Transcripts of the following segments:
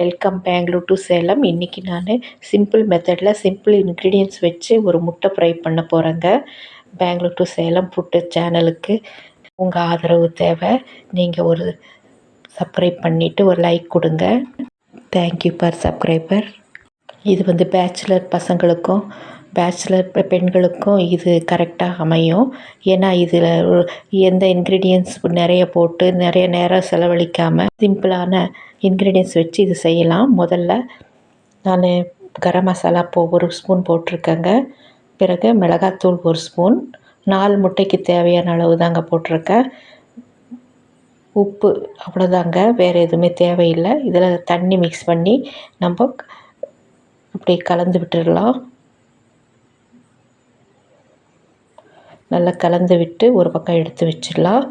Welcome Bangalore to Salem இன்றைக்கி நான் simple மெத்தடில் சிம்பிள் இன்க்ரீடியன்ஸ் வச்சு ஒரு முட்டை ஃப்ரை பண்ண போகிறேங்க பெங்களூர் டு சேலம் ஃபுட்டு சேனலுக்கு உங்கள் ஆதரவு தேவை. நீங்கள் ஒரு சப்ஸ்கிரைப் பண்ணிவிட்டு ஒரு லைக் கொடுங்க. தேங்க்யூ பர் சப்ஸ்கிரைபர் இது வந்து பேச்சுலர் பசங்களுக்கும் பேச்சுலர் பெண்களுக்கும் இது கரெக்டாக அமையும். ஏன்னா இதில் எந்த இன்க்ரீடியன்ஸ் நிறைய போட்டு நிறைய நேரம் செலவழிக்காமல் சிம்பிளான இன்க்ரீடியன்ஸ் வச்சு இது செய்யலாம். முதல்ல நான் கரம் மசாலா போ ஒரு ஸ்பூன் போட்டிருக்கேங்க. பிறகு மிளகாத்தூள் ஒரு ஸ்பூன் நாலு முட்டைக்கு தேவையான அளவு தாங்க போட்டிருக்கேன். உப்பு அவ்வளோதாங்க வேறு எதுவுமே தேவையில்லை. இதில் தண்ணி மிக்ஸ் பண்ணி நம்ம அப்படி கலந்து விட்டுடலாம் நல்லா கலந்து விட்டு ஒரு பக்கம் எடுத்து வச்சிடலாம்.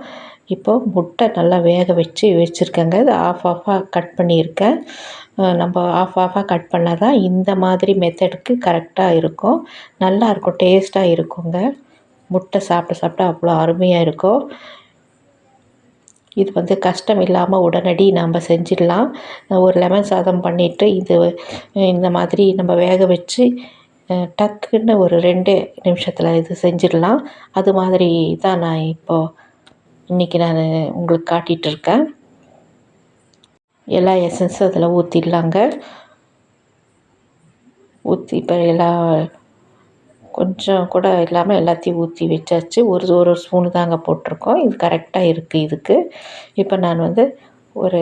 இப்போது முட்டை நல்லா வேக வச்சு வச்சுருக்கேங்க. இது ஆஃப் ஆஃபாக கட் பண்ணியிருக்கேன். நம்ம ஆஃப் ஆஃபாக கட் பண்ணால் தான் இந்த மாதிரி மெத்தடுக்கு கரெக்டாக இருக்கும். நல்லாயிருக்கும் டேஸ்ட்டாக இருக்குங்க. முட்டை சாப்பிட சாப்பிட்டா அவ்வளோ அருமையாக இருக்கும். இது வந்து கஷ்டம் இல்லாமல் உடனடி நம்ம செஞ்சிடலாம். ஒரு லெமன் சாதம் பண்ணிவிட்டு இது இந்த மாதிரி நம்ம வேக வச்சு டக்குன்னு ஒரு ரெண்டு நிமிஷத்தில் இது செஞ்சிடலாம். அது மாதிரி தான் நான் இப்போது இன்றைக்கி நான் உங்களுக்கு காட்டிகிட்ருக்கேன் எல்லா எசன்ஸும் அதில் ஊற்றிடலாங்க ஊற்றி இப்போ எல்லா கொஞ்சம் கூட இல்லாமல் எல்லாத்தையும் ஊற்றி வச்சாச்சு. ஒரு ஒரு ஸ்பூனு தாங்க போட்டிருக்கோம். இது கரெக்டாக இருக்குது இதுக்கு. இப்போ நான் வந்து ஒரு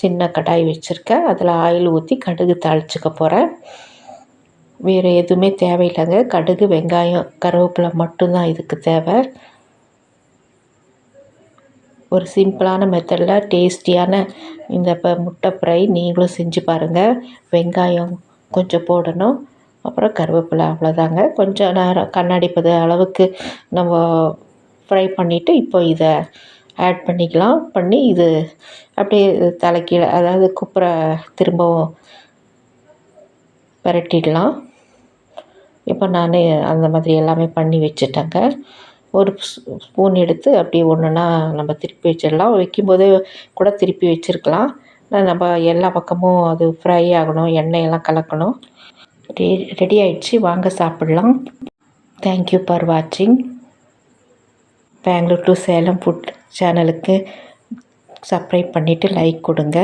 சின்ன கடாய் வச்சுருக்கேன். அதில் ஆயில் ஊற்றி கடுகு தாளிச்சுக்க போகிறேன் வேறு எதுவுமே தேவையில்லைங்க கடுகு வெங்காயம் கருவேப்பிலை மட்டும்தான் இதுக்கு தேவை. ஒரு சிம்பிளான மெத்தடில் டேஸ்டியான இந்த இப்போ முட்டை ஃப்ரை நீங்களும் செஞ்சு பாருங்கள் வெங்காயம் கொஞ்சம் போடணும். அப்புறம் கருவேப்பிலை அவ்வளோதாங்க கொஞ்சம் நேரம் கண்ணாடி பத அளவுக்கு நம்ம ஃப்ரை பண்ணிவிட்டு இப்போ இதை ஆட் பண்ணிக்கலாம். பண்ணி இது அப்படியே தலைக்கீழே அதாவது குப்புற திரும்பவும் பரட்டிடலாம். இப்போ நான் அந்த மாதிரி எல்லாமே பண்ணி வச்சுட்டேங்க. ஒரு ஸ்பூன் எடுத்து அப்படியே ஒன்றுனா நம்ம திருப்பி வச்சிடலாம். வைக்கும்போதே கூட திருப்பி வச்சுருக்கலாம். நம்ம எல்லா பக்கமும் அது ஃப்ரை ஆகணும் எண்ணெயெல்லாம் கலக்கணும். ரெ ரெடி ஆயிடுச்சு. வாங்க சாப்பிட்லாம். தேங்க்யூ ஃபார் வாட்சிங் பெங்களூர் டு சேலம் ஃபுட் சேனலுக்கு சப்ஸ்கிரைப் பண்ணிவிட்டு லைக் கொடுங்க.